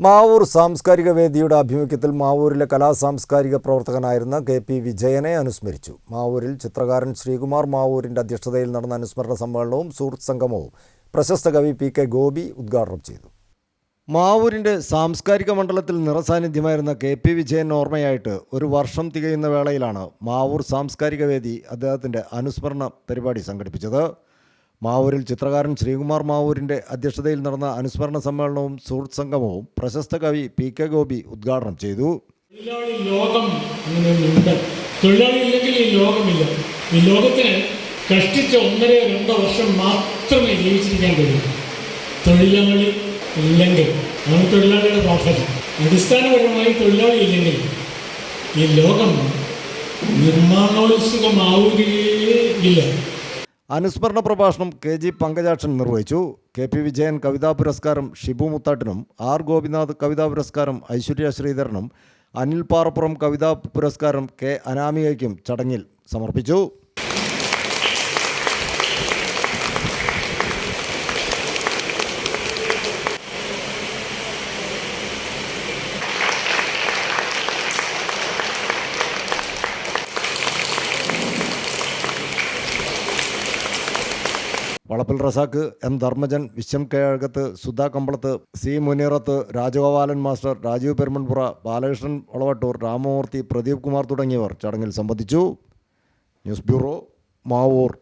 മാവൂർ സാംസ്കാരിക വേദിയുടെ ആഭിമുഖ്യത്തിൽ മാവൂരിലെ കലാ സാംസ്കാരിക പ്രവർത്തകനായിരുന്ന കെ പി വിജയനെ അനുസ്മരിച്ചു. മാവൂരിൽ ചിത്രകാരൻ ശ്രീകുമാർ മാവൂരിന്റെ അധ്യക്ഷതയിൽ നടന്ന അനുസ്മരണ സമ്മേളനവും സുഹൃത്ത് സംഗമവും പ്രശസ്ത കവി പി കെ ഗോപി ഉദ്ഘാടനം ചെയ്തു. മാവൂരിന്റെ സാംസ്കാരിക മണ്ഡലത്തിൽ നിറസാന്നിധ്യമായിരുന്ന കെ പി വിജയൻ ഓർമ്മയായിട്ട് ഒരു വർഷം തികയുന്ന വേളയിലാണ് മാവൂർ സാംസ്കാരിക വേദി അദ്ദേഹത്തിന്റെ അനുസ്മരണ പരിപാടി സംഘടിപ്പിച്ചത്. മാവൂരിൽ ചിത്രകാരൻ ശ്രീകുമാർ മാവൂരിന്റെ അധ്യക്ഷതയിൽ നടന്ന അനുസ്മരണ സമ്മേളനവും സുഹൃത്ത് സംഗമവും പ്രശസ്ത കവി പി കെ ഗോപി ഉദ്ഘാടനം ചെയ്തു. ലോകം അങ്ങനെ ഇല്ലെങ്കിൽ ഈ ഈ ലോകത്തിന് കഷ്ടിച്ച ഒന്നര രണ്ടോ വർഷം മാത്രമേ ജീവിച്ചിരിക്കാൻ കഴിയൂ. തൊഴിലാളി ഇല്ലെങ്കിൽ ആണ് തൊഴിലാളിയുടെ പ്രാധാന്യം അടിസ്ഥാനപരമായി തൊഴിലാളി ഇല്ലെങ്കിൽ ഈ ലോകം നിർമ്മാണോത്സുകമാവുകയേ ഇല്ല. അനുസ്മരണ പ്രഭാഷണം കെ ജി പങ്കജാക്ഷൻ നിർവഹിച്ചു. കെ പി വിജയൻ കവിതാ പുരസ്കാരം ഷിബു മുത്താട്ടിനും ആർ ഗോപിനാഥ് കവിതാ പുരസ്കാരം ഐശ്വര്യ ശ്രീധരനും അനിൽ പാറപ്പുറം കവിതാ പുരസ്കാരം കെ അനാമികയ്ക്കും ചടങ്ങിൽ സമർപ്പിച്ചു. Valappil Razak M Dharmajan Vishwam Kezhakath Sudha Kambalath C Muneerath Rajagopalan master Rajeev Perumanpura Balakrishnan Valavattoor Ramamoorthy Pradeep Kumar തുടങ്ങിയവർ ചടങ്ങിൽ സംബന്ധിച്ചു. News bureau Mavoor.